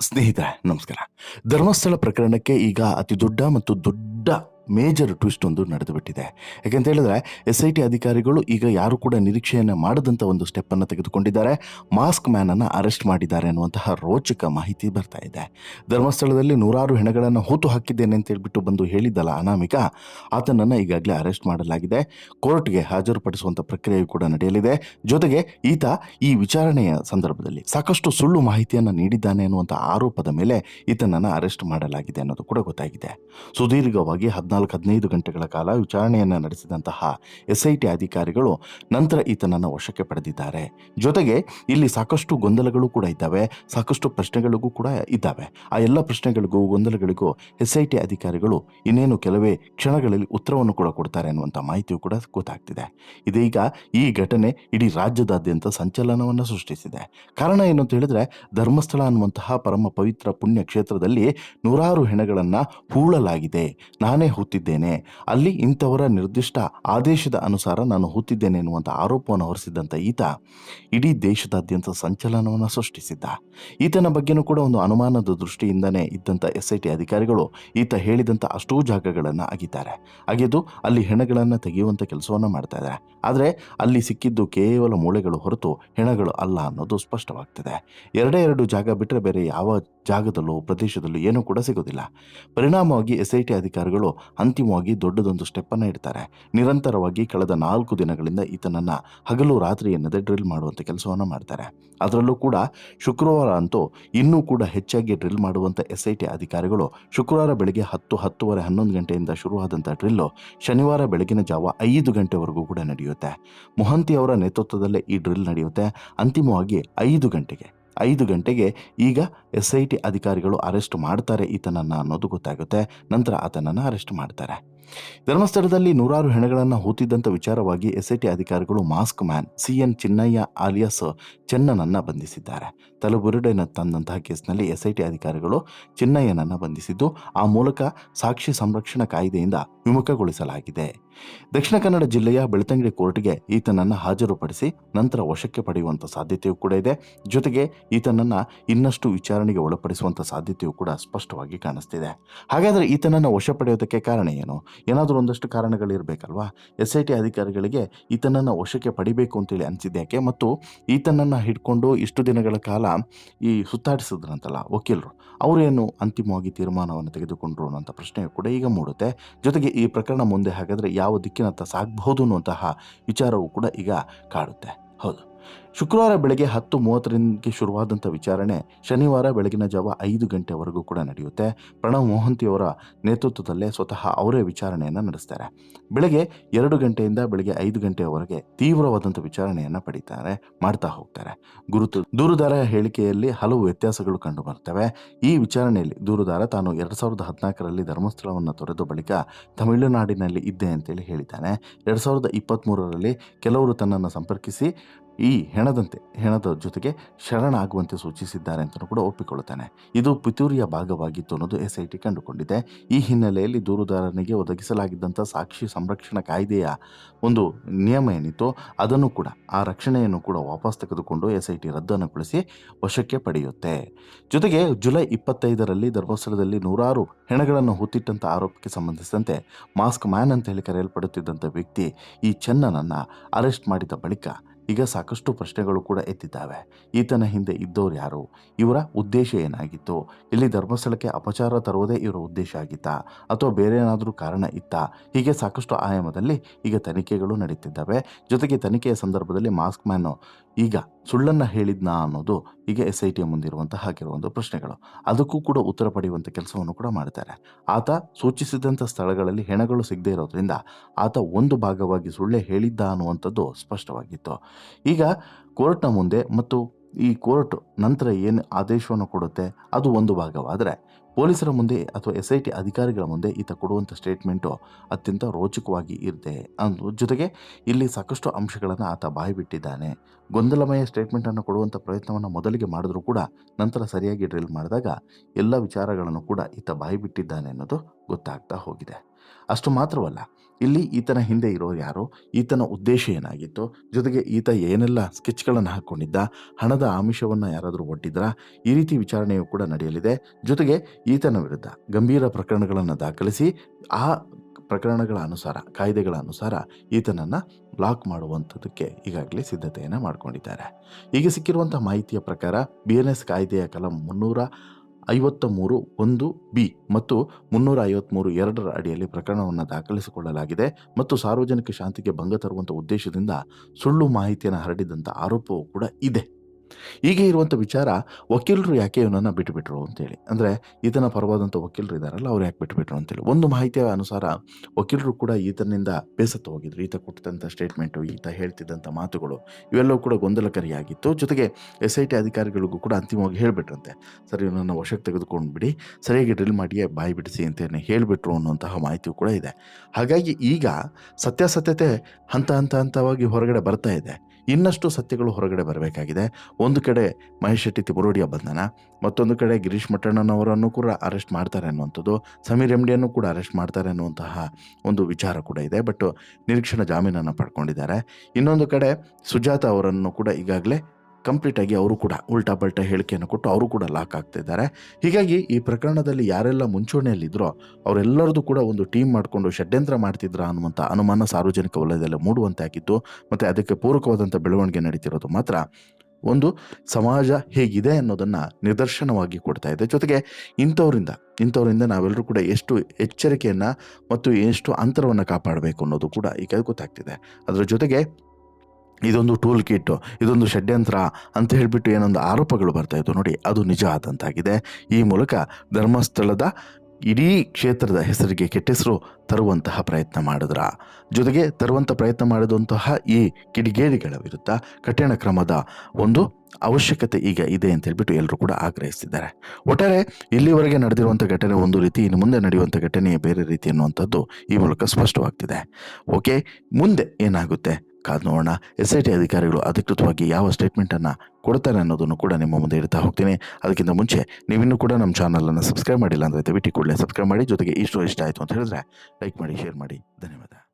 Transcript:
ಸ್ನೇಹಿತರೆ ನಮಸ್ಕಾರ. ಧರ್ಮಸ್ಥಳ ಪ್ರಕರಣಕ್ಕೆ ಈಗ ಅತಿ ದೊಡ್ಡ ಮತ್ತು ದೊಡ್ಡ ಮೇಜರ್ ಟ್ವಿಸ್ಟ್ ಒಂದು ನಡೆದು ಬಿಟ್ಟಿದೆ ಯಾಕೆಂತ ಹೇಳಿದ್ರೆ ಎಸ್ ಐ ಟಿ ಅಧಿಕಾರಿಗಳು ಈಗ ಯಾರು ಕೂಡ ನಿರೀಕ್ಷೆಯನ್ನು ಮಾಡದಂತ ಒಂದು ಸ್ಟೆಪ್ಪನ್ನು ತೆಗೆದುಕೊಂಡಿದ್ದಾರೆ. ಮಾಸ್ಕ್ ಮ್ಯಾನನ್ನು ಅರೆಸ್ಟ್ ಮಾಡಿದ್ದಾರೆ ಅನ್ನುವಂತಹ ರೋಚಕ ಮಾಹಿತಿ ಬರ್ತಾ ಇದೆ. ಧರ್ಮಸ್ಥಳದಲ್ಲಿ ನೂರಾರು ಹೆಣಗಳನ್ನು ಹೂತು ಹಾಕಿದ್ದೇನೆ ಅಂತ ಹೇಳ್ಬಿಟ್ಟು ಬಂದು ಹೇಳಿದ್ದಲ್ಲ ಅನಾಮಿಕ, ಆತನನ್ನು ಈಗಾಗಲೇ ಅರೆಸ್ಟ್ ಮಾಡಲಾಗಿದೆ. ಕೋರ್ಟ್ಗೆ ಹಾಜರುಪಡಿಸುವಂಥ ಪ್ರಕ್ರಿಯೆಯು ಕೂಡ ನಡೆಯಲಿದೆ. ಜೊತೆಗೆ ಈತ ಈ ವಿಚಾರಣೆಯ ಸಂದರ್ಭದಲ್ಲಿ ಸಾಕಷ್ಟು ಸುಳ್ಳು ಮಾಹಿತಿಯನ್ನು ನೀಡಿದ್ದಾನೆ ಅನ್ನುವಂಥ ಆರೋಪದ ಮೇಲೆ ಈತನನ್ನು ಅರೆಸ್ಟ್ ಮಾಡಲಾಗಿದೆ ಅನ್ನೋದು ಕೂಡ ಗೊತ್ತಾಗಿದೆ. ಸುದೀರ್ಘವಾಗಿ ಹದಿನಾಲ್ಕು ಹದಿನೈದು ಗಂಟೆಗಳ ಕಾಲ ವಿಚಾರಣೆಯನ್ನು ನಡೆಸಿದಂತಹ ಎಸ್ಐಟಿ ಅಧಿಕಾರಿಗಳು ನಂತರ ಈತನನ್ನು ವಶಕ್ಕೆ ಪಡೆದಿದ್ದಾರೆ. ಜೊತೆಗೆ ಇಲ್ಲಿ ಸಾಕಷ್ಟು ಗೊಂದಲಗಳು ಕೂಡ ಇದ್ದಾವೆ. ಸಾಕಷ್ಟು ಪ್ರಶ್ನೆಗಳಿಗೂ ಕೂಡ ಇದ್ದಾವೆ. ಆ ಎಲ್ಲ ಪ್ರಶ್ನೆಗಳಿಗೂ, ಗೊಂದಲಗಳಿಗೂ ಎಸ್ ಐ ಅಧಿಕಾರಿಗಳು ಇನ್ನೇನು ಕೆಲವೇ ಕ್ಷಣಗಳಲ್ಲಿ ಉತ್ತರವನ್ನು ಕೂಡ ಕೊಡ್ತಾರೆ ಅನ್ನುವಂಥ ಮಾಹಿತಿಯು ಕೂಡ ಗೊತ್ತಾಗ್ತಿದೆ. ಇದೀಗ ಈ ಘಟನೆ ಇಡೀ ರಾಜ್ಯದಾದ್ಯಂತ ಸಂಚಲನವನ್ನು ಸೃಷ್ಟಿಸಿದೆ. ಕಾರಣ ಏನು ಅಂತ ಹೇಳಿದ್ರೆ, ಧರ್ಮಸ್ಥಳ ಅನ್ನುವಂತಹ ಪರಮ ಪವಿತ್ರ ಪುಣ್ಯ ಕ್ಷೇತ್ರದಲ್ಲಿ ನೂರಾರು ಹೆಣಗಳನ್ನು ಹೂಳಲಾಗಿದೆ. ನಾನೇ ಹೂತಿದ್ದೇನೆ. ಅಲ್ಲಿ ಇಂಥವರ ನಿರ್ದಿಷ್ಟ ಆದೇಶದ ಅನುಸಾರ ನಾನು ಹೂತಿದ್ದೇನೆ ಎನ್ನುವಂಥ ಆರೋಪವನ್ನು ಹೊರಿಸಿದ್ದಂಥ ಈತ ಇಡೀ ದೇಶದಾದ್ಯಂತ ಸಂಚಲನವನ್ನು ಸೃಷ್ಟಿಸಿದ್ದ. ಈತನ ಬಗ್ಗೆನೂ ಕೂಡ ಒಂದು ಅನುಮಾನದ ದೃಷ್ಟಿಯಿಂದನೇ ಇದ್ದಂಥ ಎಸ್ ಐ ಟಿ ಅಧಿಕಾರಿಗಳು ಈತ ಹೇಳಿದಂಥ ಅಷ್ಟೂ ಜಾಗಗಳನ್ನು ಅಗಿತಾರೆ ಅಗೆದು ಅಲ್ಲಿ ಹೆಣಗಳನ್ನು ತೆಗೆಯುವಂಥ ಕೆಲಸವನ್ನು ಮಾಡ್ತಾ ಇದ್ದಾರೆ. ಆದರೆ ಅಲ್ಲಿ ಸಿಕ್ಕಿದ್ದು ಕೇವಲ ಮೂಳೆಗಳು ಹೊರತು ಹೆಣಗಳು ಅಲ್ಲ ಅನ್ನೋದು ಸ್ಪಷ್ಟವಾಗ್ತದೆ. ಎರಡೇ ಎರಡು ಜಾಗ ಬಿಟ್ಟರೆ ಬೇರೆ ಯಾವ ಜಾಗದಲ್ಲೂ ಪ್ರದೇಶದಲ್ಲೂ ಏನೂ ಕೂಡ ಸಿಗೋದಿಲ್ಲ. ಪರಿಣಾಮವಾಗಿ ಎಸ್ ಐ ಟಿ ಅಧಿಕಾರಿಗಳು ಅಂತಿಮವಾಗಿ ದೊಡ್ಡದೊಂದು ಸ್ಟೆಪ್ಪನ್ನು ಇಡ್ತಾರೆ. ನಿರಂತರವಾಗಿ ಕಳೆದ ನಾಲ್ಕು ದಿನಗಳಿಂದ ಈತನನ್ನು ಹಗಲು ರಾತ್ರಿ ಎನ್ನದೆ ಡ್ರಿಲ್ ಮಾಡುವಂಥ ಕೆಲಸವನ್ನು ಮಾಡ್ತಾರೆ. ಅದರಲ್ಲೂ ಕೂಡ ಶುಕ್ರವಾರ ಅಂತೂ ಇನ್ನೂ ಕೂಡ ಹೆಚ್ಚಾಗಿ ಡ್ರಿಲ್ ಮಾಡುವಂಥ ಎಸ್ ಐ ಟಿ ಅಧಿಕಾರಿಗಳು ಶುಕ್ರವಾರ ಬೆಳಗ್ಗೆ ಹತ್ತು, ಹತ್ತುವರೆ, ಹನ್ನೊಂದು ಗಂಟೆಯಿಂದ ಶುರುವಾದಂಥ ಡ್ರಿಲ್ಲು ಶನಿವಾರ ಬೆಳಗಿನ ಜಾವ ಐದು ಗಂಟೆವರೆಗೂ ಕೂಡ ನಡೆಯುತ್ತೆ. ಮೊಹಂತಿ ಅವರ ನೇತೃತ್ವದಲ್ಲೇ ಈ ಡ್ರಿಲ್ ನಡೆಯುತ್ತೆ. ಅಂತಿಮವಾಗಿ ಐದು ಗಂಟೆಗೆ. ಐದು ಗಂಟೆಗೆ ಈಗ ಎಸ್ ಐ ಟಿ ಅಧಿಕಾರಿಗಳು ಅರೆಸ್ಟ್ ಮಾಡ್ತಾರೆ, ಈತನನ್ನು ಅನ್ನೋದು ಗೊತ್ತಾಗುತ್ತೆ. ನಂತರ ಆತನನ್ನು ಅರೆಸ್ಟ್ ಮಾಡ್ತಾರೆ. ಧರ್ಮಸ್ಥಳದಲ್ಲಿ ನೂರಾರು ಹೆಣಗಳನ್ನು ಹೂತಿದ್ದಂಥ ವಿಚಾರವಾಗಿ ಎಸ್ಐಟಿ ಅಧಿಕಾರಿಗಳು mask man C N Chinnayya alias ಚೆನ್ನನನ್ನು ಬಂಧಿಸಿದ್ದಾರೆ. ತಲಬುರುಡೆನ ತಂದಂತಹ ಕೇಸ್ನಲ್ಲಿ ಎಸ್ಐಟಿ ಅಧಿಕಾರಿಗಳು ಚಿನ್ನಯ್ಯನನ್ನು ಬಂಧಿಸಿದ್ದು, ಆ ಮೂಲಕ ಸಾಕ್ಷಿ ಸಂರಕ್ಷಣಾ ಕಾಯ್ದೆಯಿಂದ ವಿಮುಖಗೊಳಿಸಲಾಗಿದೆ. ದಕ್ಷಿಣ ಕನ್ನಡ ಜಿಲ್ಲೆಯ ಬೆಳ್ತಂಗಡಿ ಕೋರ್ಟ್ಗೆ ಈತನನ್ನು ಹಾಜರುಪಡಿಸಿ ನಂತರ ವಶಕ್ಕೆ ಪಡೆಯುವಂಥ ಸಾಧ್ಯತೆಯೂ ಕೂಡ ಇದೆ. ಜೊತೆಗೆ ಈತನನ್ನು ಇನ್ನಷ್ಟು ವಿಚಾರಣೆಗೆ ಒಳಪಡಿಸುವಂಥ ಸಾಧ್ಯತೆಯೂ ಕೂಡ ಸ್ಪಷ್ಟವಾಗಿ ಕಾಣಿಸ್ತಿದೆ. ಹಾಗಾದರೆ ಈತನನ್ನು ವಶ ಪಡೆಯೋದಕ್ಕೆ ಕಾರಣ ಏನು? ಏನಾದರೂ ಒಂದಷ್ಟು ಕಾರಣಗಳಿರಬೇಕಲ್ವಾ? ಎಸ್ ಐ ಟಿ ಅಧಿಕಾರಿಗಳಿಗೆ ಈತನನ್ನು ವಶಕ್ಕೆ ಪಡಿಬೇಕು ಅಂತೇಳಿ ಅನಿಸಿದ್ಯಾಕೆ ಮತ್ತು ಈತನನ್ನು ಹಿಡ್ಕೊಂಡು ಇಷ್ಟು ದಿನಗಳ ಕಾಲ ಈ ಸುತ್ತಾಡಿಸಿದ್ರಂತಲ್ಲ ವಕೀಲರು, ಅವರೇನು ಅಂತಿಮವಾಗಿ ತೀರ್ಮಾನವನ್ನು ತೆಗೆದುಕೊಂಡ್ರು ಅನ್ನೋಂಥ ಪ್ರಶ್ನೆಯು ಕೂಡ ಈಗ ಮೂಡುತ್ತೆ. ಜೊತೆಗೆ ಈ ಪ್ರಕರಣ ಮುಂದೆ ಹಾಗಾದರೆ ಯಾವ ದಿಕ್ಕಿನತ್ತ ಸಾಗಬಹುದು ಅನ್ನುವಂತಹ ವಿಚಾರವೂ ಕೂಡ ಈಗ ಕಾಡುತ್ತೆ. ಹೌದು. ಶುಕ್ರವಾರ ಬೆಳಗ್ಗೆ ಹತ್ತು ಮೂವತ್ತರಿಂದಕ್ಕೆ ಶುರುವಾದಂಥ ವಿಚಾರಣೆ ಶನಿವಾರ ಬೆಳಗಿನ ಜಾವ ಐದು ಗಂಟೆವರೆಗೂ ಕೂಡ ನಡೆಯುತ್ತೆ. ಪ್ರಣವ್ ಮೋಹಂತಿಯವರ ನೇತೃತ್ವದಲ್ಲೇ ಸ್ವತಃ ಅವರೇ ವಿಚಾರಣೆಯನ್ನು ನಡೆಸ್ತಾರೆ. ಬೆಳಗ್ಗೆ ಎರಡು ಗಂಟೆಯಿಂದ ಬೆಳಗ್ಗೆ ಐದು ಗಂಟೆಯವರೆಗೆ ತೀವ್ರವಾದಂಥ ವಿಚಾರಣೆಯನ್ನು ಪಡಿತಾರೆ, ಮಾಡ್ತಾ ಹೋಗ್ತಾರೆ. ಗುರುತು, ದೂರುದಾರ ಹೇಳಿಕೆಯಲ್ಲಿ ಹಲವು ವ್ಯತ್ಯಾಸಗಳು ಕಂಡು ಬರ್ತವೆ ಈ ವಿಚಾರಣೆಯಲ್ಲಿ ದೂರುದಾರ ತಾನು ಎರಡು ಸಾವಿರದ ಹದಿನಾಲ್ಕರಲ್ಲಿ ಧರ್ಮಸ್ಥಳವನ್ನು ತೊರೆದು ಬಳಿಕ ತಮಿಳುನಾಡಿನಲ್ಲಿ ಇದ್ದೆ ಅಂತೇಳಿ ಹೇಳಿದ್ದಾನೆ. ಎರಡು ಸಾವಿರದ ಇಪ್ಪತ್ತ್ಮೂರರಲ್ಲಿ ಕೆಲವರು ತನ್ನನ್ನು ಸಂಪರ್ಕಿಸಿ ಈ ಹೆಣದಂತೆ, ಹೆಣದ ಜೊತೆಗೆ ಶರಣಾಗುವಂತೆ ಸೂಚಿಸಿದ್ದಾರೆ ಅಂತಲೂ ಕೂಡ ಒಪ್ಪಿಕೊಳ್ಳುತ್ತಾನೆ. ಇದು ಪಿತೂರಿಯ ಭಾಗವಾಗಿತ್ತು ಅನ್ನೋದು ಎಸ್ ಕಂಡುಕೊಂಡಿದೆ. ಈ ಹಿನ್ನೆಲೆಯಲ್ಲಿ ದೂರುದಾರನಿಗೆ ಒದಗಿಸಲಾಗಿದ್ದಂಥ ಸಾಕ್ಷಿ ಸಂರಕ್ಷಣಾ ಕಾಯ್ದೆಯ ಒಂದು ನಿಯಮ ಏನಿತ್ತು ಅದನ್ನು ಕೂಡ, ಆ ರಕ್ಷಣೆಯನ್ನು ಕೂಡ ವಾಪಸ್ ತೆಗೆದುಕೊಂಡು ಎಸ್ ಐ ಟಿ ರದ್ದನ್ನುಗೊಳಿಸಿ ವಶಕ್ಕೆ ಪಡೆಯುತ್ತೆ. ಜೊತೆಗೆ ಜುಲೈ ಇಪ್ಪತ್ತೈದರಲ್ಲಿ ಧರ್ಮಸ್ಥಳದಲ್ಲಿ ನೂರಾರು ಹೆಣಗಳನ್ನು ಹೊತ್ತಿಟ್ಟಂಥ ಆರೋಪಕ್ಕೆ ಸಂಬಂಧಿಸಿದಂತೆ ಮಾಸ್ಕ್ ಮ್ಯಾನ್ ಅಂತ ಹೇಳಿ ಕರೆಯಲ್ಪಡುತ್ತಿದ್ದಂಥ ವ್ಯಕ್ತಿ ಈ ಚೆನ್ನನನ್ನು ಅರೆಸ್ಟ್ ಮಾಡಿದ ಬಳಿಕ ಈಗ ಸಾಕಷ್ಟು ಪ್ರಶ್ನೆಗಳು ಕೂಡ ಎತ್ತಿದ್ದಾವೆ. ಈತನ ಹಿಂದೆ ಇದ್ದವ್ರು ಯಾರು? ಇವರ ಉದ್ದೇಶ ಏನಾಗಿತ್ತು? ಇಲ್ಲಿ ಧರ್ಮಸ್ಥಳಕ್ಕೆ ಅಪಚಾರ ತರುವುದೇ ಇವರ ಉದ್ದೇಶ ಆಗಿತ್ತಾ? ಅಥವಾ ಬೇರೆ ಏನಾದರೂ ಕಾರಣ ಇತ್ತಾ? ಹೀಗೆ ಸಾಕಷ್ಟು ಆಯಾಮದಲ್ಲಿ ಈಗ ತನಿಖೆಗಳು ನಡೀತಿದ್ದಾವೆ. ಜೊತೆಗೆ ತನಿಖೆಯ ಸಂದರ್ಭದಲ್ಲಿ ಮಾಸ್ಕ್ ಮ್ಯಾನು ಈಗ ಸುಳ್ಳನ್ನು ಹೇಳಿದ್ನಾ ಅನ್ನೋದು ಈಗ ಎಸ್ ಐ ಟಿ ಮುಂದಿರುವಂತಹ ಕೆಲವೊಂದು ಪ್ರಶ್ನೆಗಳು. ಅದಕ್ಕೂ ಕೂಡ ಉತ್ತರ ಪಡೆಯುವಂಥ ಕೆಲಸವನ್ನು ಕೂಡ ಮಾಡ್ತಾರೆ. ಆತ ಸೂಚಿಸಿದಂಥ ಸ್ಥಳಗಳಲ್ಲಿ ಹೆಣಗಳು ಸಿಗದೇ ಇರೋದ್ರಿಂದ ಆತ ಒಂದು ಭಾಗವಾಗಿ ಸುಳ್ಳೆ ಹೇಳಿದ್ದ ಅನ್ನುವಂಥದ್ದು ಸ್ಪಷ್ಟವಾಗಿತ್ತು. ಈಗ ಕೋರ್ಟ್ನ ಮುಂದೆ ಮತ್ತು ಈ ಕೋರ್ಟ್ ನಂತರ ಏನು ಆದೇಶವನ್ನು ಕೊಡುತ್ತೆ, ಅದು ಒಂದು ಭಾಗವಾದರೆ ಪೊಲೀಸರ ಮುಂದೆ ಅಥವಾ ಎಸ್ ಐ ಟಿ ಅಧಿಕಾರಿಗಳ ಮುಂದೆ ಈತ ಕೊಡುವಂಥ ಸ್ಟೇಟ್ಮೆಂಟು ಅತ್ಯಂತ ರೋಚಕವಾಗಿ ಇರುತ್ತೆ ಅನ್ನೋ ಜೊತೆಗೆ ಇಲ್ಲಿ ಸಾಕಷ್ಟು ಅಂಶಗಳನ್ನು ಆತ ಬಾಯಿಬಿಟ್ಟಿದ್ದಾನೆ ಗೊಂದಲಮಯ ಸ್ಟೇಟ್ಮೆಂಟನ್ನು ಕೊಡುವಂಥ ಪ್ರಯತ್ನವನ್ನು ಮೊದಲಿಗೆ ಮಾಡಿದ್ರೂ ಕೂಡ ನಂತರ ಸರಿಯಾಗಿ ಡ್ರಿಲ್ ಮಾಡಿದಾಗ ಎಲ್ಲ ವಿಚಾರಗಳನ್ನು ಕೂಡ ಈತ ಬಾಯಿಬಿಟ್ಟಿದ್ದಾನೆ ಅನ್ನೋದು ಗೊತ್ತಾಗ್ತಾ ಹೋಗಿದೆ. ಅಷ್ಟು ಮಾತ್ರವಲ್ಲ ಇಲ್ಲಿ ಈತನ ಹಿಂದೆ ಇರೋರು ಯಾರು? ಈತನ ಉದ್ದೇಶ ಏನಾಗಿತ್ತು? ಜೊತೆಗೆ ಈತ ಏನೆಲ್ಲ ಸ್ಕೆಚ್ಗಳನ್ನು ಹಾಕ್ಕೊಂಡಿದ್ದ ಹಣದ ಆಮಿಷವನ್ನು ಯಾರಾದರೂ ಒಡ್ಡಿದ್ರಾ? ಈ ರೀತಿ ವಿಚಾರಣೆಯು ಕೂಡ ನಡೆಯಲಿದೆ. ಜೊತೆಗೆ ಈತನ ವಿರುದ್ಧ ಗಂಭೀರ ಪ್ರಕರಣಗಳನ್ನು ದಾಖಲಿಸಿ, ಆ ಪ್ರಕರಣಗಳ ಅನುಸಾರ, ಕಾಯ್ದೆಗಳ ಅನುಸಾರ ಈತನನ್ನು ಬ್ಲಾಕ್ ಮಾಡುವಂಥದ್ದಕ್ಕೆ ಈಗಾಗಲೇ ಸಿದ್ಧತೆಯನ್ನು ಮಾಡಿಕೊಂಡಿದ್ದಾರೆ. ಈಗ ಸಿಕ್ಕಿರುವಂಥ ಮಾಹಿತಿಯ ಪ್ರಕಾರ ಬಿ ಎನ್ ಎಸ್ ಕಾಯ್ದೆಯ ಕಲಂ ಮುನ್ನೂರ ಐವತ್ತ ಮೂರು ಒಂದು ಬಿ ಮತ್ತು ಮುನ್ನೂರ ಐವತ್ತ್ಮೂರು ಎರಡರ ಅಡಿಯಲ್ಲಿ ಪ್ರಕರಣವನ್ನು ದಾಖಲಿಸಿಕೊಳ್ಳಲಾಗಿದೆ ಮತ್ತು ಸಾರ್ವಜನಿಕ ಶಾಂತಿಗೆ ಭಂಗ ತರುವಂಥ ಉದ್ದೇಶದಿಂದ ಸುಳ್ಳು ಮಾಹಿತಿಯನ್ನು ಹರಡಿದಂಥ ಆರೋಪವೂ ಕೂಡ ಇದೆ. ಈಗ ಇರುವಂಥ ವಿಚಾರ ವಕೀಲರು ಯಾಕೆ ಇವನನ್ನು ಬಿಟ್ಟುಬಿಟ್ರು ಅಂತೇಳಿ. ಅಂದರೆ ಈತನ ಪರವಾದಂಥ ವಕೀಲರು ಇದ್ದಾರಲ್ಲ ಅವ್ರು ಯಾಕೆ ಬಿಟ್ಟುಬಿಟ್ರು ಅಂತೇಳಿ. ಒಂದು ಮಾಹಿತಿಯ ಅನುಸಾರ ವಕೀಲರು ಕೂಡ ಈತನಿಂದ ಬೇಸತ್ತು ಹೋಗಿದ್ರು. ಈತ ಕೊಟ್ಟಿದ್ದಂಥ ಸ್ಟೇಟ್ಮೆಂಟು ಈತ ಹೇಳ್ತಿದ್ದಂಥ ಮಾತುಗಳು ಇವೆಲ್ಲವೂ ಕೂಡ ಗೊಂದಲಕಾರಿಯಾಗಿತ್ತು. ಜೊತೆಗೆ ಎಸ್ ಐ ಟಿ ಅಧಿಕಾರಿಗಳಿಗೂ ಕೂಡ ಅಂತಿಮವಾಗಿ ಹೇಳಿಬಿಟ್ರಂತೆ. ಸರಿ, ಇವನನ್ನು ವಶಕ್ಕೆ ತೆಗೆದುಕೊಂಡು ಬಿಡಿ ಸರಿಯಾಗಿ ಡ್ರಿಲ್ ಮಾಡಿಯೇ ಬಾಯಿ ಬಿಡಿಸಿ ಅಂತೇನೆ ಹೇಳಿಬಿಟ್ರು ಅನ್ನುವಂತಹ ಮಾಹಿತಿಯು ಕೂಡ ಇದೆ. ಹಾಗಾಗಿ ಈಗ ಸತ್ಯಾಸತ್ಯತೆ ಹಂತ ಹಂತ ಹಂತವಾಗಿ ಹೊರಗಡೆ ಬರ್ತಾ ಇದೆ. ಇನ್ನಷ್ಟು ಸತ್ಯಗಳು ಹೊರಗಡೆ ಬರಬೇಕಾಗಿದೆ. ಒಂದು ಕಡೆ ಮಹೇಶ್ ಶೆಟ್ಟಿ ತಿಬರೋಡಿಯ ಬಂಧನ, ಮತ್ತೊಂದು ಕಡೆ ಗಿರೀಶ್ ಮಟ್ಟಣ್ಣನವರನ್ನು ಕೂಡ ಅರೆಸ್ಟ್ ಮಾಡ್ತಾರೆ ಅನ್ನುವಂಥದ್ದು, ಸಮೀರ್ ಎಮ್ಡಿಯನ್ನು ಕೂಡ ಅರೆಸ್ಟ್ ಮಾಡ್ತಾರೆ ಅನ್ನುವಂತಹ ಒಂದು ವಿಚಾರ ಕೂಡ ಇದೆ. ಬಟ್ ನಿರೀಕ್ಷಣಾ ಜಾಮೀನನ್ನು ಪಡ್ಕೊಂಡಿದ್ದಾರೆ. ಇನ್ನೊಂದು ಕಡೆ ಸುಜಾತ ಅವರನ್ನು ಕೂಡ ಈಗಾಗಲೇ ಕಂಪ್ಲೀಟಾಗಿ ಅವರು ಕೂಡ ಉಲ್ಟಾ ಪಲ್ಟಾ ಹೇಳಿಕೆಯನ್ನು ಕೊಟ್ಟು ಅವರು ಕೂಡ ಲಾಕ್ ಆಗ್ತಿದ್ದಾರೆ ಹೀಗಾಗಿ ಈ ಪ್ರಕರಣದಲ್ಲಿ ಯಾರೆಲ್ಲ ಮುಂಚೂಣಿಯಲ್ಲಿದ್ದರೋ ಅವರೆಲ್ಲರದು ಕೂಡ ಒಂದು ಟೀಮ್ ಮಾಡಿಕೊಂಡು ಷಡ್ಯಂತ್ರ ಮಾಡ್ತಿದ್ರ ಅನ್ನುವಂಥ ಅನುಮಾನ ಸಾರ್ವಜನಿಕ ವಲಯದಲ್ಲಿ ಮೂಡುವಂತೆ ಆಗಿತ್ತು ಮತ್ತು ಅದಕ್ಕೆ ಪೂರಕವಾದಂಥ ಬೆಳವಣಿಗೆ ನಡೀತಿರೋದು ಮಾತ್ರ ಒಂದು ಸಮಾಜ ಹೇಗಿದೆ ಅನ್ನೋದನ್ನು ನಿದರ್ಶನವಾಗಿ ಕೊಡ್ತಾ ಇದೆ. ಜೊತೆಗೆ ಇಂಥವರಿಂದ ಇಂಥವರಿಂದ ನಾವೆಲ್ಲರೂ ಕೂಡ ಎಷ್ಟು ಎಚ್ಚರಿಕೆಯನ್ನು ಮತ್ತು ಎಷ್ಟು ಅಂತರವನ್ನು ಕಾಪಾಡಬೇಕು ಅನ್ನೋದು ಕೂಡ ಈಗ ಗೊತ್ತಾಗ್ತಿದೆ. ಅದರ ಜೊತೆಗೆ ಇದೊಂದು ಟೂಲ್ ಕಿಟ್ಟು ಇದೊಂದು ಷಡ್ಯಂತ್ರ ಅಂತ ಹೇಳಿಬಿಟ್ಟು ಏನೊಂದು ಆರೋಪಗಳು ಬರ್ತಾ ಇತ್ತು ನೋಡಿ, ಅದು ನಿಜ ಆದಂತಾಗಿದೆ. ಈ ಮೂಲಕ ಧರ್ಮಸ್ಥಳದ ಇಡೀ ಕ್ಷೇತ್ರದ ಹೆಸರಿಗೆ ಕೆಟ್ಟೆಸರು ತರುವಂತಹ ಪ್ರಯತ್ನ ಮಾಡಿದ್ರ? ಜೊತೆಗೆ ತರುವಂಥ ಪ್ರಯತ್ನ ಮಾಡಿದಂತಹ ಈ ಕಿಡಿಗೇಡಿಗಳ ವಿರುದ್ಧ ಕಠಿಣ ಕ್ರಮದ ಒಂದು ಅವಶ್ಯಕತೆ ಈಗ ಇದೆ ಅಂತ ಹೇಳ್ಬಿಟ್ಟು ಎಲ್ಲರೂ ಕೂಡ ಆಗ್ರಹಿಸಿದ್ದಾರೆ ಒಟ್ಟಾರೆ ಇಲ್ಲಿವರೆಗೆ ನಡೆದಿರುವಂಥ ಘಟನೆ ಒಂದು ರೀತಿ, ಇನ್ನು ಮುಂದೆ ನಡೆಯುವಂಥ ಘಟನೆ ಬೇರೆ ರೀತಿ ಅನ್ನುವಂಥದ್ದು ಈ ಮೂಲಕ ಸ್ಪಷ್ಟವಾಗ್ತಿದೆ. ಓಕೆ, ಮುಂದೆ ಏನಾಗುತ್ತೆ? ಕಾದ್ ನೋಡೋಣ. ಎಸ್ ಐ ಟಿ ಅಧಿಕಾರಿಗಳು ಅಧಿಕೃತವಾಗಿ ಯಾವ ಸ್ಟೇಟ್ಮೆಂಟನ್ನು ಕೊಡ್ತಾರೆ ಅನ್ನೋದನ್ನು ಕೂಡ ನಿಮ್ಮ ಮುಂದೆ ಇಡ್ತಾ ಹೋಗ್ತೀನಿ. ಅದಕ್ಕಿಂತ ಮುಂಚೆ ನೀವಿನ್ನೂ ಕೂಡ ನಮ್ಮ ಚಾನಲನ್ನು ಸಬ್ಸ್ಕ್ರೈಬ್ ಮಾಡಿಲ್ಲ ಅಂದರೆ ದಯವಿಟ್ಟು ಕೂಡಲೇ ಸಬ್ಸ್ಕ್ರೈಬ್ ಮಾಡಿ. ಜೊತೆಗೆ ಇಷ್ಟು ಇಷ್ಟ ಆಯಿತು ಅಂತ ಹೇಳಿದ್ರೆ ಲೈಕ್ ಮಾಡಿ ಶೇರ್ ಮಾಡಿ. ಧನ್ಯವಾದ.